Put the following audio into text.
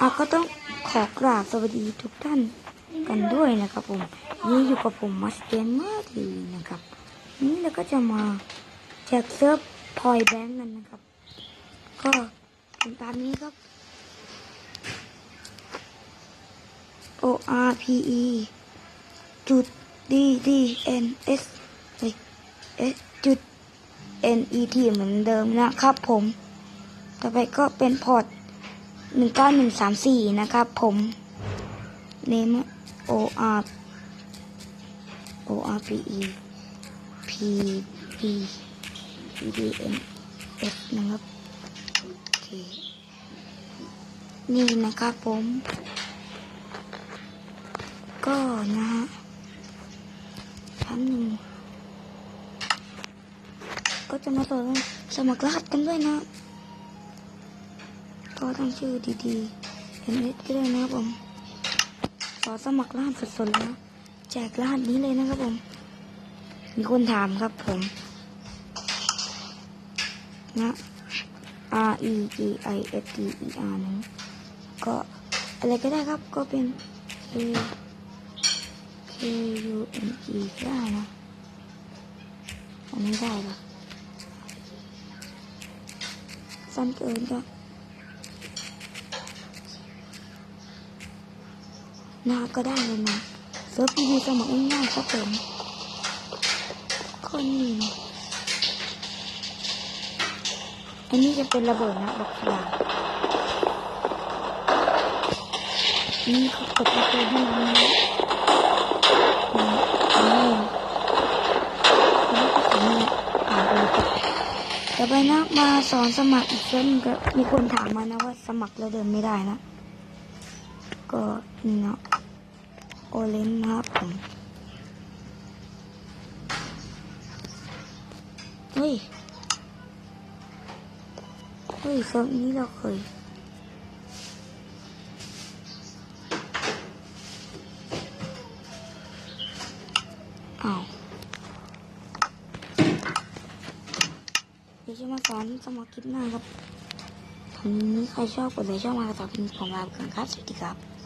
อะก็ต้องขอกราบสวัสดีทุกท่านกันด้วยนะครับผมนี่อยู่กับผมมัสเกนเมอร์ทีนะครับ นี่เราก็จะมาแจกเซิร์ฟพอยแบงก์กันนะครับ ก็เป็นตามนี้ครับ O R P E จุด D D N S เฮ้ย S จุด N E T เหมือนเดิมนะครับผม ต่อไปก็เป็นพอร์ต หนึ่งเก้าหนึ่งสามสี่นะครับผม name o r o r p e p p p d n f นะครับโอเคนี่นะครับผม ก็นะฮะชั้นหนึ่งก็จะมาเปิดสมัครรหัสกันด้วยนะ ก็ตั้งชื่อดีๆเอ็นเอสก็ได้นะครับผมขอสมัครรหัสสดๆนะแจกรหัสนี้เลยนะครับผม มีคนถามครับผม นะ R E G I S T E R นะก็อะไรก็ได้ครับก็เป็น K K U N G ก็ได้นะอันนี้ได้ปะสั้นเกินก็ หน้าก็ได้เลยนะเซิร์ฟพีดีสมัครง่ายๆครับผมคนนี้นะอันนี้จะเป็นระเบิดนะบอกยานี่เขากดประตูให้เรานะนี่นนี้อันนี้ก็สามารถอ่านเลยครับต่อไปนะมาสอนสมัครอีกเรื่องหนึ่งก็มีคนถามมานะว่าสมัครแล้วเดินไม่ได้นะ ก็เนาะโอเลนนะครับผมเฮ้ยเฮ้ยเซิร์ฟนี้เราเคยอ้าเดี๋ยวจะมาสอนสมัครคลิปหน้าครับทำนี้ใครชอบกดไลค์ช่องมากระต่อพิมพ์ของเรากันครับ สวัสดีครับ